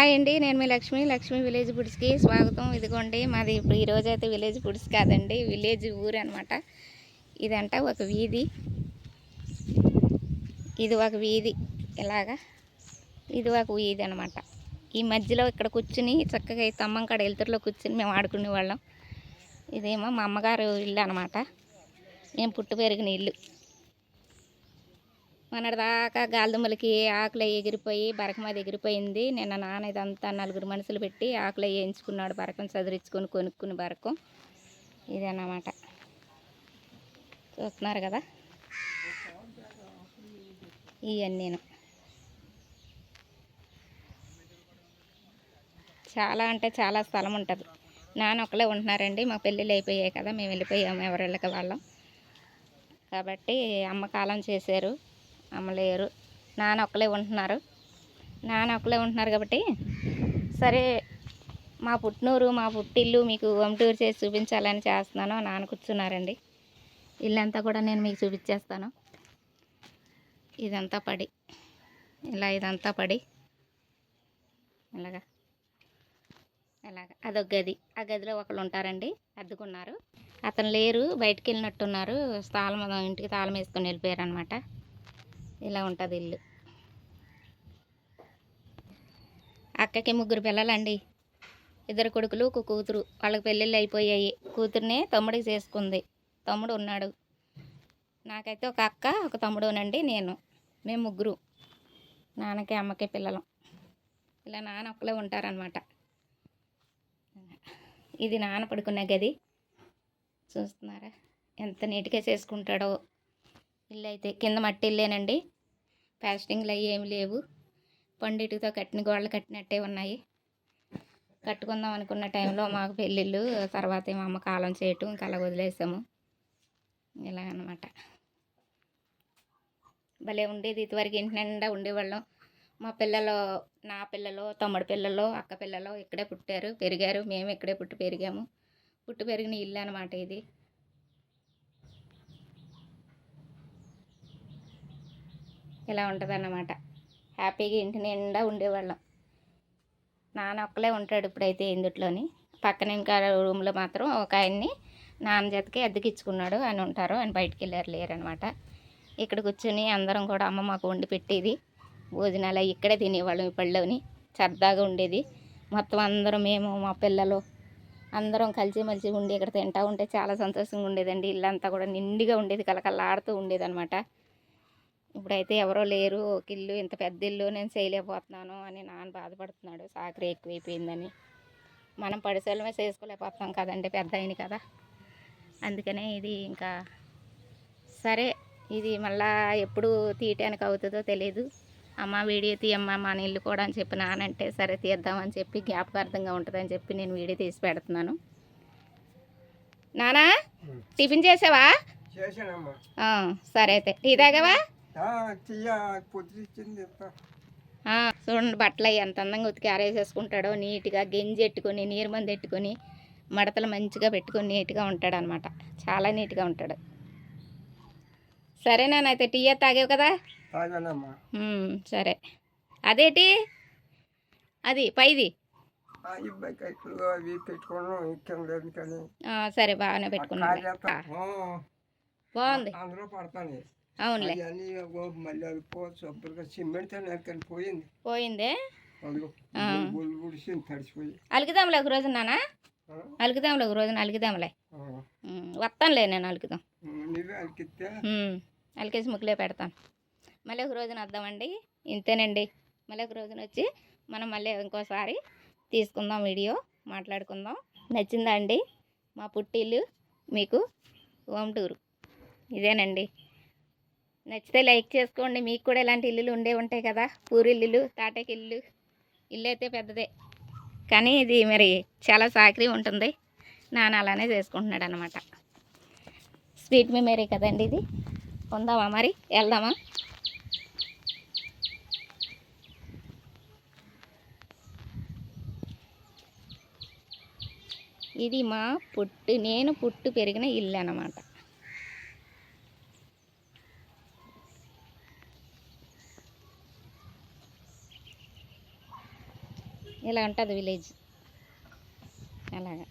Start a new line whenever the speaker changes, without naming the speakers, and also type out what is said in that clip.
Hi అండి నేను మీ లక్ష్మి లక్ష్మి విలేజ్ ఫుడ్స్కి స్వాగతం. ఇదిగోండి మాది ఇప్పుడు ఈరోజు అయితే విలేజ్ ఫుడ్స్ కాదండి విలేజ్ ఊరు అనమాట ఇదంట ఒక వీధి. ఇది ఒక వీధి ఇలాగా. ఇది ఒక వీధి అనమాట ఈ మధ్యలో ఇక్కడ కూర్చుని చక్కగా ఈ తమ్మం కాడ ఎలుతురులో కూర్చుని మేము ఆడుకునే వాళ్ళం. ఇదేమో మా అమ్మగారు ఇల్లు అనమాట మేము పుట్టు పెరిగిన ఇల్లు. మొన్నటిదాకా గాలిదుమ్మలకి ఆకులు ఎగిరిపోయి బరకం అది ఎగిరిపోయింది. నిన్న నాన్న ఇదంతా నలుగురు మనుషులు పెట్టి ఆకులు వేయించుకున్నాడు బరకం చదిరించుకొని కొనుక్కుని బరకం. ఇదన్నమాట. చూస్తున్నారు కదా? ఇవన్నీ చాలా అంటే చాలా స్థలం ఉంటుంది. నాన్న ఒకలే ఉంటున్నారండి. మా పెళ్ళిళ్ళు అయిపోయాయి కదా మేము వెళ్ళిపోయాము ఎవరిళ్ళకి వాళ్ళం. కాబట్టి అమ్మకాలం చేశారు. అమ్మ అమ్మలేరు. నాన్న ఒక్కలే ఉంటున్నారు. నాన్న ఒక్కలే ఉంటున్నారు కాబట్టి సరే మా పుట్టినూరు మా పుట్టిల్లు మీకు హోమ్ టూర్ చేసి చూపించాలని చేస్తున్నాను. నాన్న కూర్చున్నారండి. ఇల్లంతా కూడా నేను మీకు చూపించేస్తాను. ఇదంతా పడి ఇలా ఇదంతా పడి ఇలాగా ఇలాగ అదొక గది. ఆ గదిలో ఒకళ్ళు ఉంటారండి అద్దుకున్నారు. అతను లేరు బయటికి వెళ్ళినట్టున్నారు. తాళం ఇంటికి తాళం వేసుకొని వెళ్ళిపోయారు అనమాట ఇలా ఉంటుంది ఇల్లు. అక్కకి ముగ్గురు పిల్లలండి. ఇద్దరు కొడుకులు ఒక కూతురు. వాళ్ళకి పెళ్ళిళ్ళు అయిపోయాయి. కూతుర్నే తమ్ముడికి చేసుకుంది. తమ్ముడు ఉన్నాడు. నాకైతే ఒక అక్క ఒక తమ్ముడునండి నేను. మేము ముగ్గురు. నాన్నకి అమ్మకి పిల్లలం. ఇలా నాన్న ఒక్కలే ఉంటారనమాట ఇది నాన్న పడుకున్న గది. చూస్తున్నారా? ఎంత నీట్గా చేసుకుంటాడో. ఇల్లు అయితే కింద మట్టి ఇల్లేనండి ప్లాస్టింగ్లు అవి ఏమి లేవు. పండిటితో కట్టిన గోడలు కట్టినట్టే ఉన్నాయి. కట్టుకుందాం అనుకున్న టైంలో మాకు పెళ్ళిళ్ళు తర్వాత మా అమ్మ కాలం చేయటం ఇంకా అలా వదిలేసాము. ఇలా అన్నమాట భలే ఉండేది ఇదివరకు ఇంటి నిండా ఉండేవాళ్ళం. మా పిల్లలు నా పిల్లలు తమ్ముడు పిల్లలు అక్క పిల్లలు ఇక్కడే పుట్టారు పెరిగారు. మేము ఇక్కడే పుట్టి పెరిగాము. పుట్టి పెరిగిన ఇల్లు అనమాట ఇది. ఇలా ఉంటుంది అన్నమాట హ్యాపీగా ఇంటి నిండా ఉండేవాళ్ళం. నాన్న ఒక్కలే ఉంటాడు ఇప్పుడైతే ఇందుట్లోని. పక్కన ఇంకా రూమ్లో మాత్రం ఒక ఆయన్ని నాన్న జతకి అద్దెకిచ్చుకున్నాడు అని ఉంటారు ఆయన బయటికి వెళ్ళారు లేరనమాట ఇక్కడ కూర్చొని అందరం కూడా అమ్మ మాకు వండి పెట్టేది. భోజనాలు ఇక్కడే తినేవాళ్ళం ఈ పళ్ళలోని సరదాగా ఉండేది. మొత్తం అందరం మేము మా పిల్లలు అందరం కలిసి మలిసి ఉండి ఇక్కడ తింటూ ఉంటే చాలా సంతోషంగా ఉండేదండి. ఇల్లంతా కూడా నిండిగా ఉండేది. కలకల్లాడుతూ ఉండేది అనమాట ఇప్పుడైతే ఎవరో లేరు ఒక ఇల్లు ఇంత పెద్ద ఇల్లు నేను చేయలేకపోతున్నాను అని నాన్న బాధపడుతున్నాడు. సాకరి ఎక్కువైపోయిందని. మనం పడిసెలమే చేసుకోలేకపోతున్నాం కదండి పెద్ద అయిన కదా. అందుకనే ఇది ఇంకా సరే ఇది మళ్ళా ఎప్పుడు తీయటానికి అవుతుందో తెలియదు అమ్మ వీడియో తీయమ్మ మన ఇల్లు కూడా అని చెప్పి నానంటే సరే తీద్దామని చెప్పి జ్ఞాపకార్థంగా ఉంటుందని చెప్పి నేను వీడియో తీసి పెడుతున్నాను. నానా టిఫిన్ చేసావా? సరే అయితే. టీ తాగావా చూడండి బట్టలు అవి ఎంత? అందంగా ఉతికి ఆరేసేసుకుంటాడో నీట్గా గెంజి ఎట్టుకొని నీరు మంది ఎట్టుకొని మడతలు మంచిగా పెట్టుకొని నీట్గా ఉంటాడు అనమాట చాలా నీట్గా ఉంటాడు. సరే నాన్నైతే టీ అయితే తాగావు కదా? సరే. అదేటి? అది పైది. సరే బాగానే పెట్టుకున్నాను. బాగుంది. అవునులే.
అవన్నీ ఓ మళ్ళీ అది పో శుభ్రంగా సిమెంట్ కానీ పోయింది.
పోయిందే? అలుకుదాంలే ఒక రోజు నాన్న.
ఆ,
అలుకుదాంలే ఒక రోజున ఉమ్, వస్తానులే నేను ఉమ్, అలికేసి ముగ్గులే పెడతాను. మళ్ళీ ఒక రోజున వద్దామండి. ఇంతేనండి. మళ్ళీ ఒక రోజున వచ్చి మనం మళ్ళీ ఇంకోసారి తీసుకుందాం వీడియో మాట్లాడుకుందాం. నచ్చిందా అండి? మా పుట్టిల్లు మీకు హోమ్ టూర్. ఇదేనండి. నచ్చితే లైక్ చేసుకోండి. మీకు కూడా ఇలాంటి ఇల్లులు ఉండే ఉంటాయి కదా. పూరిల్లులు తాటకి ఇల్లు ఇల్లు అయితే పెద్దదే. కానీ ఇది మరి చాలా సాకరీ ఉంటుంది. నాన్న అలానే చేసుకుంటున్నాడు అనమాట స్వీట్ మెమరీ కదండి ఇది. ఉందామా మరి? వెళ్దామా? ఇది మా పుట్టు నేను పుట్టు పెరిగిన ఇల్లు అనమాట ఇలా ఉంటుంది విలేజ్ అలాగా